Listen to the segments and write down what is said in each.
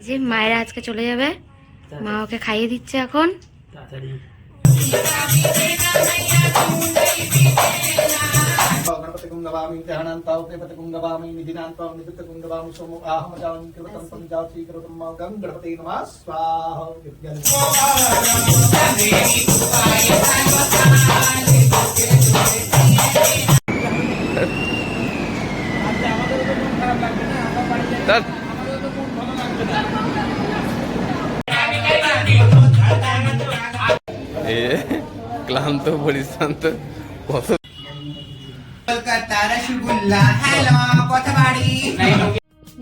যে মায়েরা আজকে চলে যাবে মা ওকে খাইয়ে দিচ্ছে এখন তাড়াতাড়ি गणपति कुंगवामी ग्रहणान्ताव देवते कुंगवामी निधिनान्ताव निधित कुंगवामी सोमो आहमजाम कृतं पंजाची कृतं मौगं गणपति नमः स्वाहा এ ক্লান্ত, পরিশ্রান্ত। কত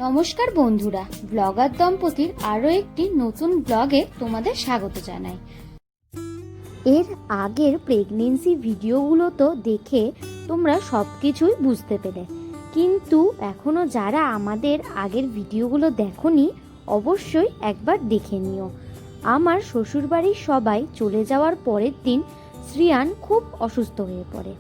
নমস্কার বন্ধুরা, ব্লগার দম্পতির আরও একটি নতুন ব্লগে তোমাদের স্বাগত জানাই। এর আগের প্রেগনেন্সি ভিডিওগুলো তো দেখে তোমরা সব কিছুই বুঝতে পেরে কিন্তু এখনও যারা আমাদের আগের ভিডিওগুলো দেখনি, অবশ্যই একবার দেখে নিও। আমার শ্বশুরবাড়ির সবাই চলে যাওয়ার পরের দিন শ্রিয়ান খুব অসুস্থ হয়ে পড়ে।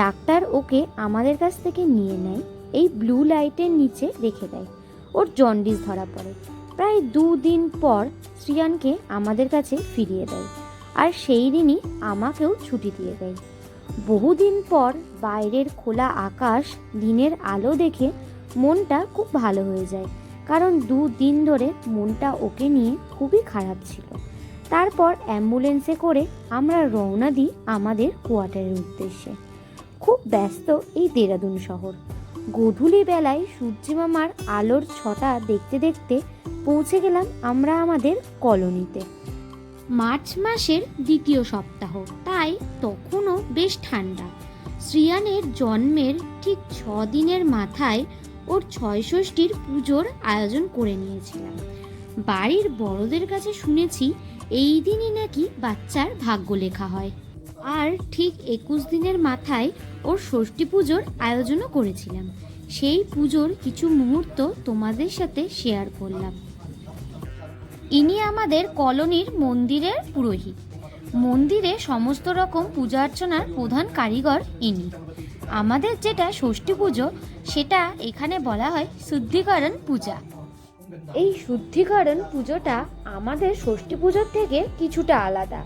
ডাক্তার ওকে আমাদের কাছ থেকে নিয়ে নেয়, এই ব্লু লাইটের নিচে রেখে দেয়। ওর জন্ডিস ধরা পড়ে। প্রায় দুদিন পর শ্রিয়ানকে আমাদের কাছে ফিরিয়ে দেয় আর সেই দিনই আমাকেও ছুটি দিয়ে দেয়। বহুদিন পর বাইরের খোলা আকাশ দিনের আলো দেখে মনটা খুব ভালো হয়ে যায়, কারণ দুদিন ধরে মনটা ওকে নিয়ে খুবই খারাপ ছিল। তারপর অ্যাম্বুলেন্সে করে আমরা রওনা দিই আমাদের কোয়ার্টারের উদ্দেশ্যে। খুব ব্যস্ত এই দেরাদুন শহর। গধূলি বেলায় সূর্যিমামার আলোর ছটা দেখতে দেখতে পৌঁছে গেলাম আমরা আমাদের কলোনিতে। মার্চ মাসের দ্বিতীয় সপ্তাহ, তাই তখনও বেশ ঠান্ডা। শ্রিয়ানের জন্মের ঠিক ছ দিনের মাথায় ওর ছয়ষষ্ঠীর পুজোর আয়োজন করে নিয়েছিলাম। বাড়ির বড়দের কাছে শুনেছি এই দিনই নাকি বাচ্চার ভাগ্য লেখা হয়। আর ঠিক একুশ দিনের মাথায় ওর ষষ্ঠী পুজোর আয়োজনও করেছিলাম। সেই পুজোর কিছু মুহূর্ত তোমাদের সাথে শেয়ার করলাম। ইনি আমাদের কলোনির মন্দিরের পুরোহিত। মন্দিরে সমস্ত রকম পূজা অর্চনার প্রধান কারিগর ইনি। আমাদের যেটা ষষ্ঠী পুজো, সেটা এখানে বলা হয় শুদ্ধিকরণ পূজা। এই শুদ্ধিকরণ পুজোটা আমাদের ষষ্ঠী পুজোর থেকে কিছুটা আলাদা।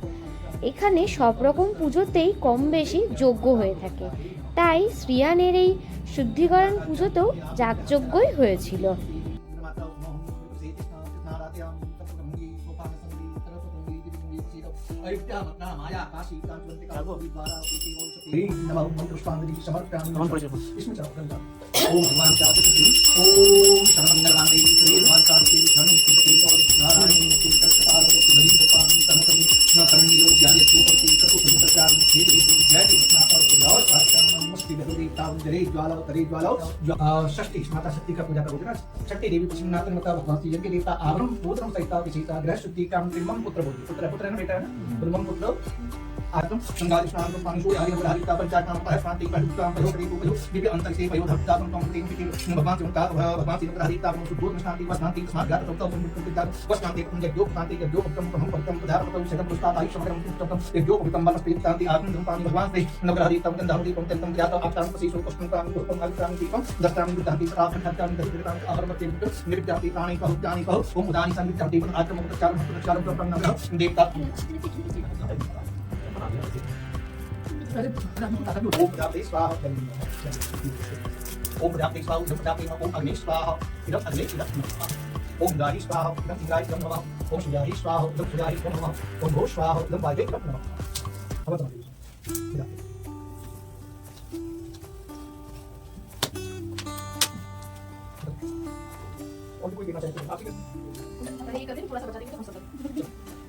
এখানে সব রকম পুজোতেই কম বেশি যোগ্য হয়ে থাকে। তাই শ্রিয়ানের এই শুদ্ধিকরণ পুজোতেও যাগযজ্ঞই হয়েছিল। ओम भगवान चातुर्भुज ओम शरणमंगलांडे भगवान चातुर्भुज धनु कृपते और नारायण कृपते कपालों को धनी कृपां समतम न करणी योग ज्ञान को प्रति कतो तुम प्रचार हे जय कृष्णा और गुलावर पाठकरण मस्ति भगवती ताव जरे ज्वालाव तरे ज्वालाव षष्ठी माता शक्ति का पूजा करोगे ना शक्ति देवी पश्चिमनाथन माता भगवती यज्ञ देवता आवरम गोत्रम सहिता विशेषता ग्रह शुद्धि काम त्रिमम पुत्र बोधि पुत्र पुत्र है ना बेटा है ना त्रिमम पुत्र आत्म संगादि स्नान को पानी सूर्य आदि हरिता पंचायत नाम पर शांति पर दुष्काम पर होकरी को दिव्य अंतर से भयो धक्का तुम तुम तीन तीन भगवान से उनका भगवान से उनका हरिता को शुद्ध शांति व शांति स्नान गात तम तुम तुम पिता व शांति तुम जग योग शांति जग योग उत्तम हम उत्तम पदार्थ उत्तम सकल पुष्टा आयुष समग्रम उत्तम जग योग उत्तम बल स्पित शांति आत्म तुम पानी भगवान से नगर हरिता तुम दाम दीपम तम ज्ञात आप ताम पसी सो पुष्पम काम पुष्पम अल्पम दीपम दस्ताम विद्याति प्राप्त खत्ताम दस्ताम अहरम ते निर्विद्याति प्राणी बहु ज्ञानी बहु ओम उदानी संविद्याति आत्म मुक्त चार मुक्त चार प्रपन्न नगर देवता Om dapat sa om dapat ma om agnes pa idak agnes idak ma om dahi pa idak idak idak ma om dahi pa idak idak idak ma om bos pa idak idak idak ma apa tuh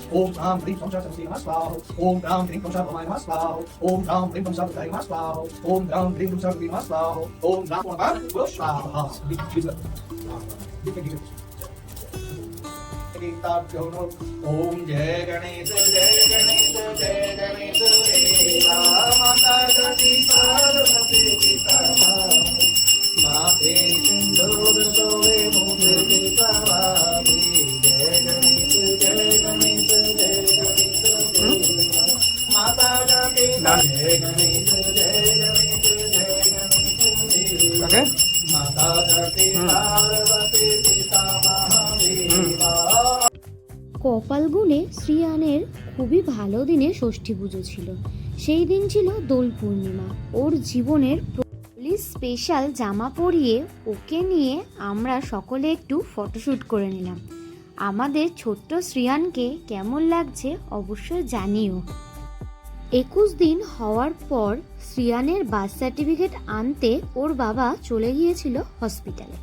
साधन साधन नाम के पूजा सूर्य नमः स्वाहा ओम राम ह्रीं संसार समस्ते नमः स्वाहा ओम राम ह्रीं संसार भवाय नमः स्वाहा ओम राम ह्रीं संसार बुद्धाय नमः स्वाहा ओम राम ह्रीं संसार नमः स्वाहा ओम राम पूर्णकार स्वाहा गीताभ्यो नमः ॐ जय गणेश जय गणेश जय गणेश देवा माता गति पार्वती पिता माते सिंदूर सोवे मुझे पिता কপাল গুণে শ্রীয়ানের খুবই ভালো দিনে ষষ্ঠী পুজো ছিল। সেই দিন ছিল দোল পূর্ণিমা। ওর জীবনের স্পেশাল জামা পরিয়ে ওকে নিয়ে আমরা সকলে একটু ফটোশ্যুট করে নিলাম। আমাদের ছোট্ট শ্রিয়ানকে কেমন লাগছে অবশ্যই জানিও। একুশ দিন হওয়ার পর শ্রিয়ানের বার্থ সার্টিফিকেট আনতে ওর বাবা চলে গিয়েছিল হসপিটালে।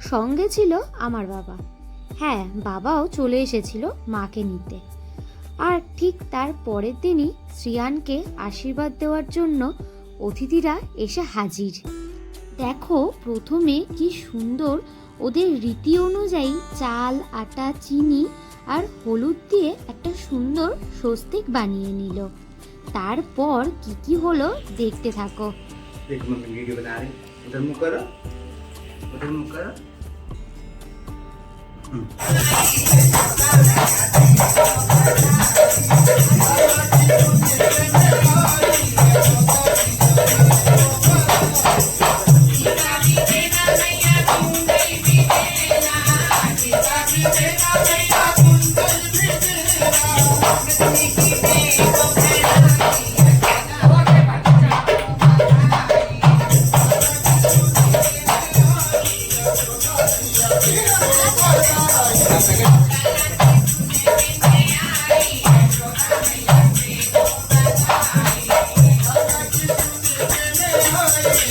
সঙ্গে ছিল আমার বাবা। হ্যাঁ বাবাও চলে এসেছিল মাকে নিতে। আর ঠিক তার পরের দিনই শ্রিয়ানকে আশীর্বাদ দেওয়ার জন্য অতিথিরা এসে হাজির। দেখো, প্রথমে কি সুন্দর ওদের রীতি অনুযায়ী চাল, আটা, চিনি আর হলুদ দিয়ে একটা সুন্দর স্বস্তিক বানিয়ে নিল। তারপর কি কি হলো দেখতে থাকো देखो मम्मी वीडियो बना रही उधर मुंह करो उधर मुंह करो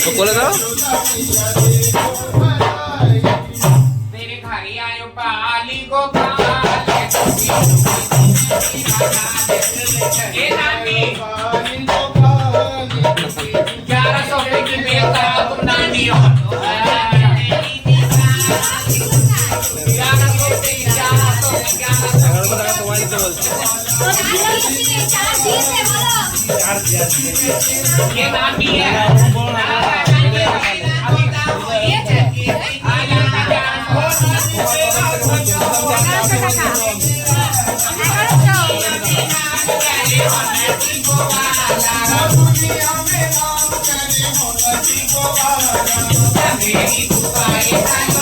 तो को लगाओ तेरे घर आयो पाली गोपाल। ये बाकी है अभी काम ये है आ जाता है मेरी पुकारे साथ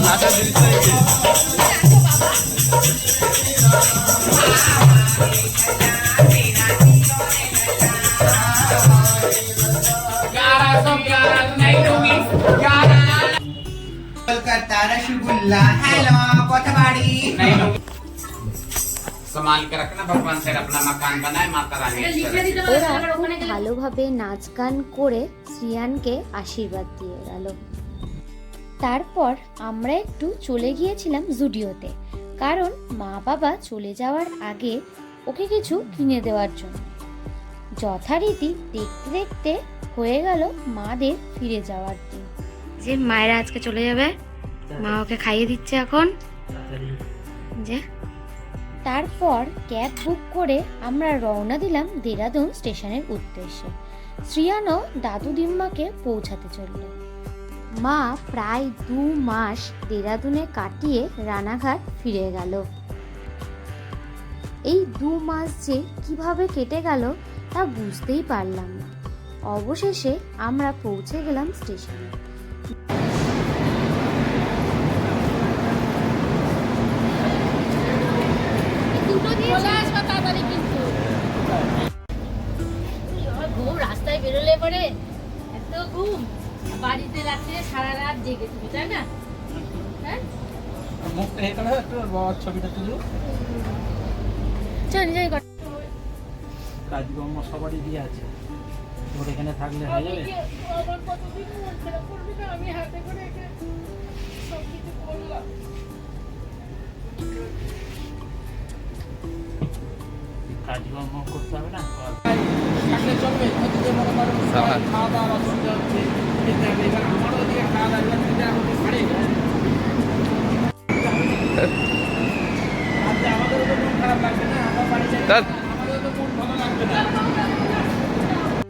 नाचा दिल से ওরা খুব ভালোভাবে নাচ গান করে শ্রিয়ানকে আশীর্বাদ দিয়ে গেল। তারপর আমরা একটু চলে গিয়েছিলাম জুডিওতে কারণ মা বাবা চলে যাওয়ার আগে ওকে কিছু কিনে দেওয়ার জন্য। যথারীতি দেখতে দেখতে হয়ে গেল মাদের ফিরে যাওয়ার দিন। যে মায়েরা আজকে চলে যাবে মা ওকে খাইয়ে দিচ্ছে এখন। যে। তারপর ক্যাব বুক করে আমরা রওনা দিলাম দেরাদুন স্টেশনের উদ্দেশ্যে। শ্রিয়ানও দাদু দিম্মাকে পৌঁছাতে চলল। মা প্রায় দু মাস দেরাদুনে কাটিয়ে রানাঘাট ফিরে গেল। এই দু মাস যে কীভাবে কেটে গেল তা বুঝতেই পারলাম না। অবশেষে আমরা পৌঁছে গেলাম স্টেশনে। বাড়িতে রাত্রে সারা রাত জেগে তাই না? হ্যাঁ? মুখটা এ করে একটু বাবার ছবিটা তুলো চল কর কাজকর্ম সবারই দিয়ে আছে। তোর এখানে থাকলে হয়ে যাবে? আমার কতদিন মন খারাপ না আমি হাতে করে সব কিছু করলাম। কাজকর্ম করতে হবে না? চলবে নদীতে মনে করো